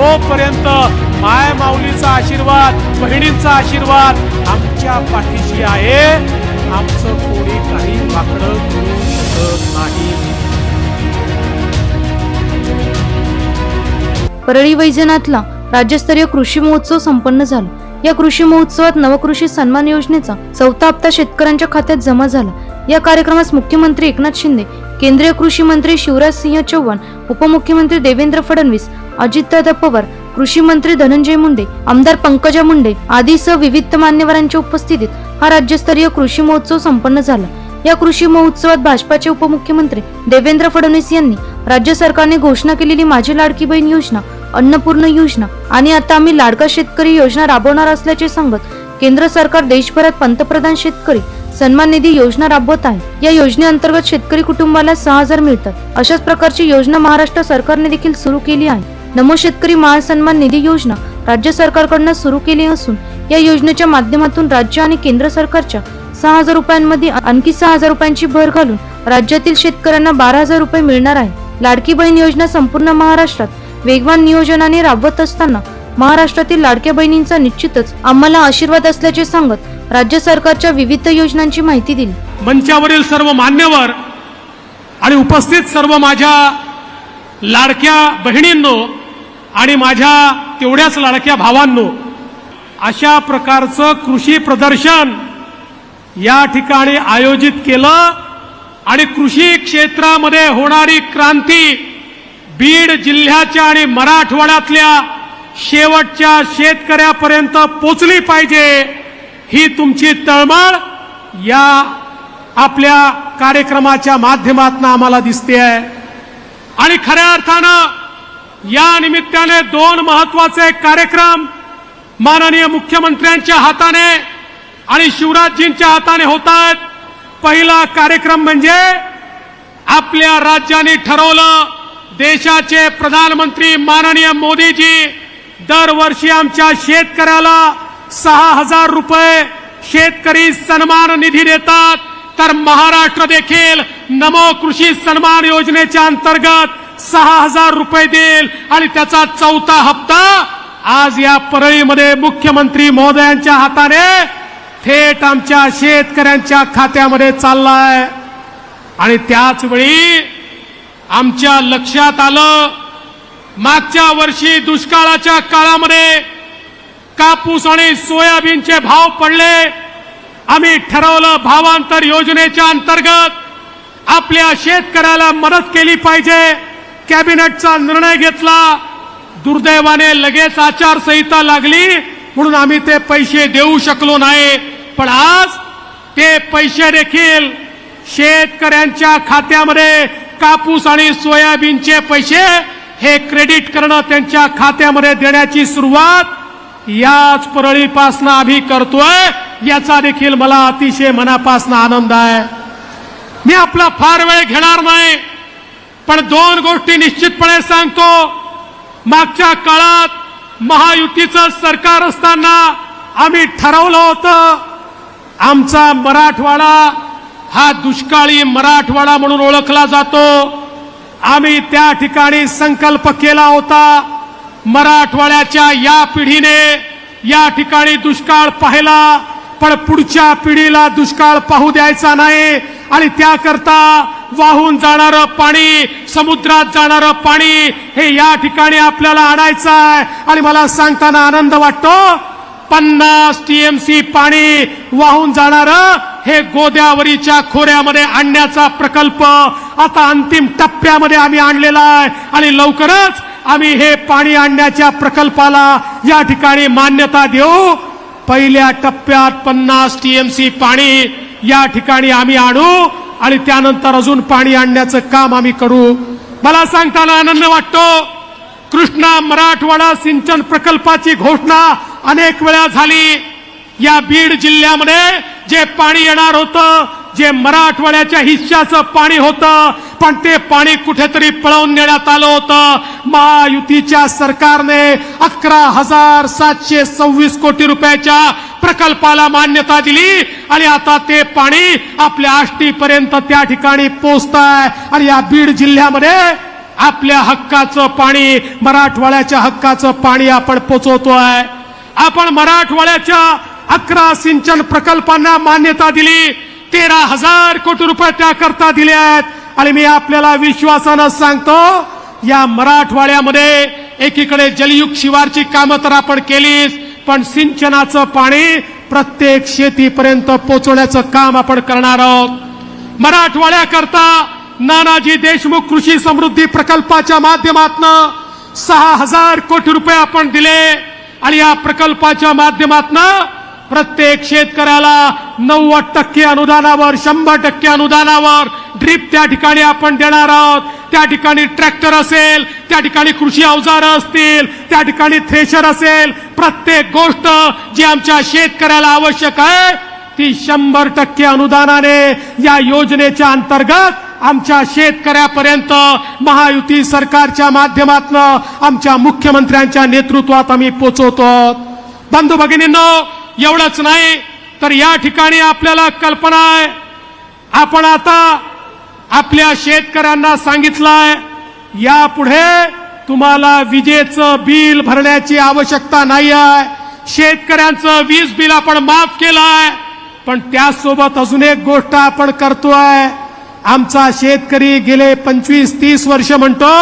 तोपर्यंत माय माऊलीचा आशीर्वाद बहिणींचा आशीर्वाद आमच्या पाठीशी आहे. आमचं कोणी काही वाकडं करू शकत नाही. परळी वैजनाथला राज्यस्तरीय कृषी महोत्सव संपन्न झाला. या कृषी महोत्सवात नवकृषी सन्मान योजनेचा चौथा हप्ता शेतकऱ्यांच्या खात्यात जमा झाला. या कार्यक्रमास मुख्यमंत्री एकनाथ शिंदे केंद्रीय कृषी मंत्री शिवराज सिंह चौहान उपमुख्यमंत्री देवेंद्र फडणवीस अजितदादा पवार कृषी मंत्री धनंजय मुंडे आमदार पंकजा मुंडे आदीसह विविध मान्यवरांच्या उपस्थितीत हा राज्यस्तरीय कृषी महोत्सव संपन्न झाला. या कृषी महोत्सवात भाजपाचे उपमुख्यमंत्री देवेंद्र फडणवीस यांनी राज्य सरकारने घोषणा केलेली माझी लाडकी बहीण योजना अन्नपूर्ण योजना आणि आता आम्ही लाडका शेतकरी योजना राबवणार असल्याचे सांगत केंद्र सरकार देशभरात पंतप्रधान शेतकरी सन्मान निधी योजना राबवत आहे. या योजनेअंतर्गत शेतकरी कुटुंबाला सहा हजार मिळतात. अशाच प्रकारची योजना महाराष्ट्र सरकारने देखील सुरू केली आहे. नमो शेतकरी महासन्मान निधी योजना राज्य सरकारकडनं सुरू केली असून या योजनेच्या माध्यमातून राज्य आणि केंद्र सरकारच्या सहा हजार रुपयांमध्ये आणखी सहा हजार रुपयांची भर घालून राज्यातील शेतकऱ्यांना बारा हजार रुपये मिळणार आहे. लाडकी बहीण योजना संपूर्ण महाराष्ट्रात वेगवान नियोजनाने राबवत असताना महाराष्ट्रातील लाडक्या बहिणींचा निश्चितच आम्हाला आशीर्वाद असल्याचे सांगत राज्य सरकारच्या विविध योजनांची माहिती दिली. मंचावरील सर्व मान्यवर आणि उपस्थित सर्व माझ्या लाडक्या बहिणींनो आणि माझ्या तेवढ्याच लाडक्या भावांनो अशा प्रकारचं कृषी प्रदर्शन या ठिकाणी आयोजित केलं आणि कृषी क्षेत्रामध्ये होणारी क्रांती बीड जिल्ह्याच्या आणि मराठवाड्यातल्या शेवटच्या शेतकऱ्यापर्यंत पोचली पाहिजे. ही तुमची तळमळ या आपल्या कार्यक्रमाच्या माध्यमातून आम्हाला दिसते आहे. आणि खऱ्या अर्थानं या निमित्ताने दोन महत्त्वाचे कार्यक्रम माननीय मुख्यमंत्र्यांच्या हाताने आणि शिवराजजींच्या हाताने होत आहेत. पहिला कार्यक्रम म्हणजे आपल्या राज्याने ठरवलं देशाचे प्रधानमंत्री माननीय मोदीजी दरवर्षी आमच्या शेतकऱ्याला सहा हजार रुपये शेतकरी सन्मान निधी देतात. तर महाराष्ट्र देखील नमो कृषी सन्मान योजनेच्या अंतर्गत सहा हजार रुपये देईल. आणि त्याचा चौथा हप्ता आज या परळीमध्ये मुख्यमंत्री महोदयांच्या हाताने थेट आमच्या शेतकऱ्यांच्या खात्यामध्ये चाललाय. आणि त्याच वेळी आमच्या लक्षात आलं मागच्या वर्षी दुष्काळाच्या काळामध्ये कापूस आणि सोयाबीनचे भाव पडले. आम्ही ठरवलं भावांतर योजनेच्या अंतर्गत आपल्या शेतकऱ्याला मदत केली पाहिजे. कॅबिनेटचा निर्णय घेतला. दुर्दैवाने लगेच आचारसंहिता लागली. म्हणून आम्ही ते पैसे देऊ शकलो नाही. पण आज ते पैसे देखील शेतकऱ्यांच्या खात्यामध्ये कापूस आणि सोयाबीनचे पैसे हे क्रेडिट करणं त्यांच्या खात्यामध्ये देण्याची सुरुवात याच परळीपासनं आम्ही करतोय याचा देखील मला अतिशय मनापासनं आनंद आहे. मी आपला फार वेळ घेणार नाही पण दोन गोष्टी निश्चितपणे सांगतो. मागच्या काळात महायुतीचं सरकार असताना आम्ही ठरवलं होतं आमचा मराठवाडा हा दुष्काळी मराठवाडा म्हणून ओळखला जातो. आम्ही त्या ठिकाणी संकल्प केला होता मराठवाड्याच्या या पिढीने या ठिकाणी दुष्काळ पाहिला पण पुढच्या पिढीला दुष्काळ पाहू द्यायचा नाही. आणि त्याकरता वाहून जाणारं पाणी समुद्रात जाणारं पाणी हे या ठिकाणी आपल्याला आणायचं आहे. आणि मला सांगताना आनंद वाटतो पन्नास टीएमसी पाणी वाहून जाणारं हे गोद्यावरीच्या खोऱ्यामध्ये आणण्याचा प्रकल्प आता अंतिम टप्प्यामध्ये आम्ही आणलेला आहे. आणि लवकरच आम्ही हे पाणी आणण्याच्या प्रकल्पाला या ठिकाणी मान्यता देऊ. पहिल्या टप्प्यात पन्नास टीएमसी पाणी या ठिकाणी आम्ही आणू आणि त्यानंतर अजून पाणी आणण्याचं काम आम्ही करू. मला सांगताना आनंद वाटतो. कृष्णा मराठवाडा सिंचन प्रकल्पाची घोषणा अनेक वेळा झाली. या बीड जिल्ह्यामध्ये जे पाणी येणार होतं जे मराठवाड्याच्या हिश्श्याचं पाणी होतं पण ते पाणी कुठेतरी पळवून नेण्यात आलं होतं. महायुतीच्या सरकारने अकरा हजार सातशे सव्वीस कोटी रुपयाच्या प्रकल्पाला मान्यता दिली आणि आता ते पाणी आपल्या आष्टीपर्यंत त्या ठिकाणी पोचत आहे आणि या बीड जिल्ह्यामध्ये आपल्या हक्काचं पाणी मराठवाड्याच्या हक्काचं पाणी आपण पोचवतोय. आपण मराठवाड्याच्या अकरा सिंचन प्रकल्पांना मान्यता दिली तेरा हजार कोटी रुपये त्याकरता दिले आहेत. आणि मी आपल्याला विश्वासानं सांगतो या मराठवाड्यामध्ये एकीकडे जलयुग शिवारची कामं तर आपण केलीच पण सिंचनाचं पाणी प्रत्येक शेतीपर्यंत पोचवण्याचं काम आपण करणार आहोत. मराठवाड्याकरता नानाजी देशमुख कृषी समृद्धी प्रकल्पाच्या माध्यमातनं सहा हजार कोटी रुपये आपण दिले आणि या प्रकल्पाच्या माध्यमातनं प्रत्येक शेतकऱ्याला नव्वद टक्के अनुदानावर शंभर टक्के अनुदानावर ड्रीप त्या ठिकाणी आपण देणार आहोत. त्या ठिकाणी ट्रॅक्टर असेल त्या ठिकाणी कृषी अवजारं असतील त्या ठिकाणी थ्रेशर असेल प्रत्येक गोष्ट जी आमच्या शेतकऱ्याला आवश्यक आहे ती शंभर टक्के अनुदानाने या योजनेच्या अंतर्गत आमच्या शेतकऱ्यापर्यंत महायुती सरकारच्या माध्यमातून आमच्या मुख्यमंत्र्यांच्या नेतृत्वात आम्ही पोचवतो बंधू भगिनींनो एवढंच नाही तर या ठिकाणी आपल्याला कल्पना आहे. आपण आता आपल्या शेतकऱ्यांना सांगितलंय यापुढे तुम्हाला विजेचं बिल भरण्याची आवश्यकता नाही आहे. शेतकऱ्यांचं वीज बिल आपण माफ केलंय पण त्यासोबत अजून एक गोष्ट आपण करतोय. आमचा शेतकरी गेले पंचवीस तीस वर्ष म्हणतो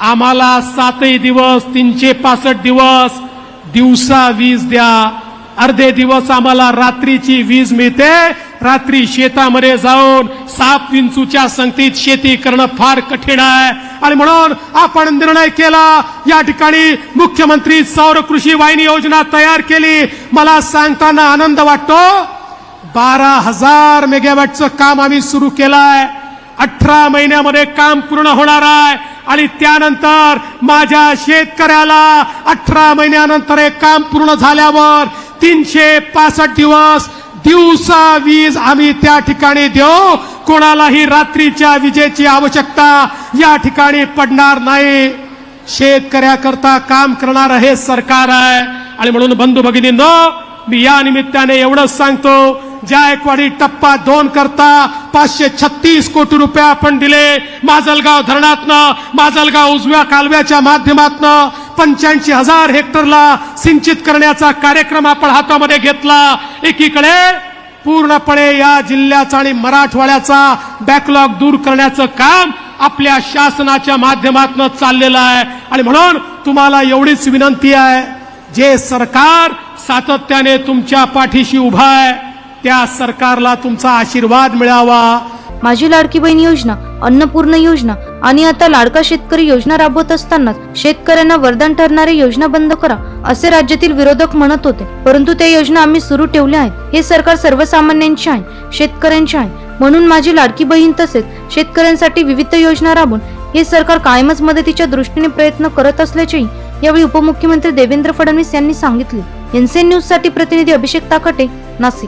आम्हाला सातही दिवस तीनशे पासष्ट दिवस दिवसा वीज द्या. अर्धे दिवस आम्हाला रात्रीची वीज मिळते. रात्री शेतामध्ये जाऊन साप विंचूच्या संगतीत शेती करणं फार कठीण आहे. आणि म्हणून आपण निर्णय केला या ठिकाणी मुख्यमंत्री सौर कृषी वाहिनी योजना तयार केली. मला सांगताना आनंद वाटतो. बारा हजार मेगावॅटचं काम आम्ही सुरू केलंय. अठरा महिन्यामध्ये काम पूर्ण होणार आहे. आणि त्यानंतर माझ्या शेतकऱ्याला अठरा महिन्यानंतर हे काम पूर्ण झाल्यावर तीनशे पासष्ट दिवस दिवसा वीज आम्ही त्या ठिकाणी देऊ. कोणालाही रात्रीच्या विजेची आवश्यकता या ठिकाणी पडणार नाही. शेतकऱ्याकरता काम करणार हे सरकार आहे. आणि म्हणून बंधू भगिनींनो मी या निमित्ताने एवढंच सांगतो जायकवाडी टप्पा दोन करता पाचशे छत्तीस कोटी रुपये आपण दिले माजलगाव धरणातनं माजलगाव उजव्या कालव्याच्या माध्यमातनं पंच्याऐंशी हजार हेक्टरला सिंचित करण्याचा कार्यक्रम आपण हातामध्ये घेतला. एकीकडे पूर्णपणे या जिल्ह्याचा आणि मराठवाड्याचा बॅकलॉग दूर करण्याचं काम आपल्या शासनाच्या माध्यमातून चाललेलं आहे. आणि म्हणून तुम्हाला एवढीच विनंती आहे जे सरकार सातत्याने तुमच्या पाठीशी उभा आहे त्या सरकारला तुमचा आशीर्वाद मिळावा. माझी लाडकी बहीण योजना अन्नपूर्ण योजना आणि आता लाडका शेतकरी योजना राबवत असतानाच शेतकऱ्यांना वरदान ठरणाऱ्या योजना बंद करा असे राज्यातील विरोधक म्हणत होते. परंतु त्या योजना आम्ही सुरू ठेवल्या आहेत. हे सरकार सर्वसामान्यांचे आहे शेतकऱ्यांचे आहे. म्हणून माझी लाडकी बहीण तसेच शेतकऱ्यांसाठी विविध योजना राबवून हे सरकार कायमच मदतीच्या दृष्टीने प्रयत्न करत असल्याचेही यावेळी उपमुख्यमंत्री देवेंद्र फडणवीस यांनी सांगितले. एनसीएन न्यूजसाठी प्रतिनिधी अभिषेक ताकटे नाशिक.